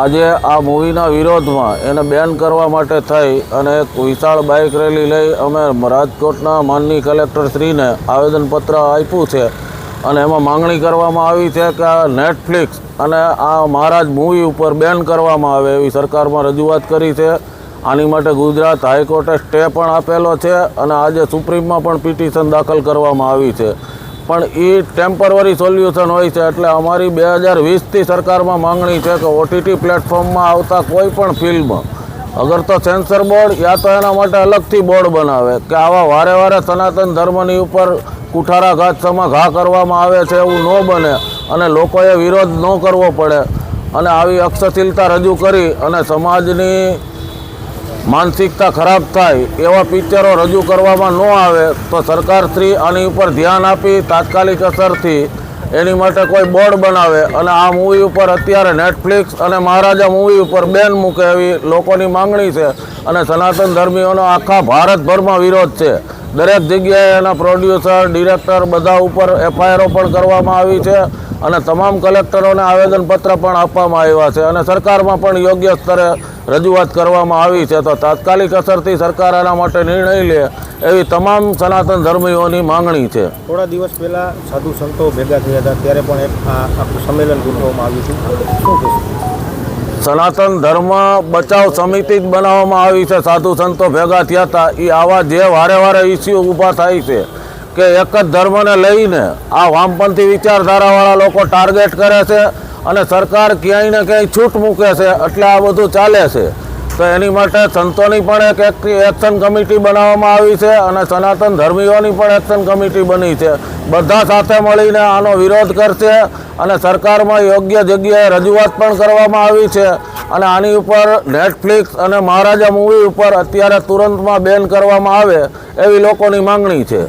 આજે આ મૂવીના વિરોધમાં એને બેન કરવા માટે થઈ અને એક વિશાળ બાઇક રેલી લઈ અમે રાજકોટના માનની કલેક્ટરશ્રીને આવેદનપત્ર આપ્યું છે. અને એમાં માંગણી કરવામાં આવી છે કે આ નેટફ્લિક્સ અને આ મહારાજ મૂવી ઉપર બેન કરવામાં આવે એવી સરકારમાં રજૂઆત કરી છે. આની માટે ગુજરાત હાઈકોર્ટે સ્ટે પણ આપેલો છે અને આજે સુપ્રીમમાં પણ પિટિશન દાખલ કરવામાં આવી છે. પણ એ ટેમ્પરરી સોલ્યુશન હોય છે એટલે અમારી બે હજાર વીસથી સરકારમાં માંગણી છે કે ઓટીટી પ્લેટફોર્મમાં આવતા કોઈ પણ ફિલ્મ અગર તો સેન્સર બોર્ડ યા તો એના માટે અલગથી બોર્ડ બનાવે કે આવા વારે વારે સનાતન ધર્મની ઉપર કુઠારા ઘાત સમા ઘા કરવામાં આવે છે એવું ન બને અને લોકોએ વિરોધ ન કરવો પડે. અને આવી અક્ષશીલતા રજૂ કરી અને સમાજની માનસિકતા ખરાબ થાય એવા પિક્ચરો રજૂ કરવામાં ન આવે તો સરકારશ્રી આની ઉપર ધ્યાન આપી તાત્કાલિક અસરથી એની માટે કોઈ બોર્ડ બનાવે અને આ મૂવી ઉપર અત્યારે નેટફ્લિક્સ અને મહારાજા મૂવી ઉપર બેન મૂકે એવી લોકોની માંગણી છે અને સનાતન ધર્મીઓનો આખા ભારતભરમાં વિરોધ છે. દરેક જગ્યાએ એના પ્રોડ્યુસર ડિરેક્ટર બધા ઉપર એફઆઈઆરો પણ કરવામાં આવી છે. અને તમામ કલેક્ટરોને આવેદનપત્ર પણ આપવામાં આવ્યા છે અને સરકારમાં પણ યોગ્ય સ્તરે રજૂઆત કરવામાં આવી છે. તો તાત્કાલિક અસરથી સરકાર આના માટે નિર્ણય લે એવી તમામ સનાતન ધર્મીઓની માંગણી છે. થોડા દિવસ પહેલા સાધુ સંતો ભેગા થયા હતા ત્યારે પણ એક આખું સંમેલન ગોઠવવામાં આવ્યું હતું. સનાતન ધર્મ બચાવ સમિતિ જ બનાવવામાં આવી છે. સાધુ સંતો ભેગા થયા હતા. એ આવા જે વારે વારે ઇસ્યુ ઊભા થાય છે. કે એક જ ધર્મને લઈને આ વામપંથી વિચારધારાવાળા લોકો ટાર્ગેટ કરે છે અને સરકાર ક્યાંય ને ક્યાંય છૂટ મૂકે છે એટલે આ બધું ચાલે છે. તો એની માટે સંતોની પણ એક એક- એક્શન કમિટી બનાવવામાં આવી છે અને સનાતન ધર્મીઓની પણ એક્શન કમિટી બની છે. બધા સાથે મળીને આનો વિરોધ કરશે અને સરકારમાં યોગ્ય જગ્યાએ રજૂઆત પણ કરવામાં આવી છે. અને આની ઉપર નેટફ્લિક્સ અને મહારાજા મૂવી ઉપર અત્યારે તુરંતમાં બેન કરવામાં આવે એવી લોકોની માંગણી છે.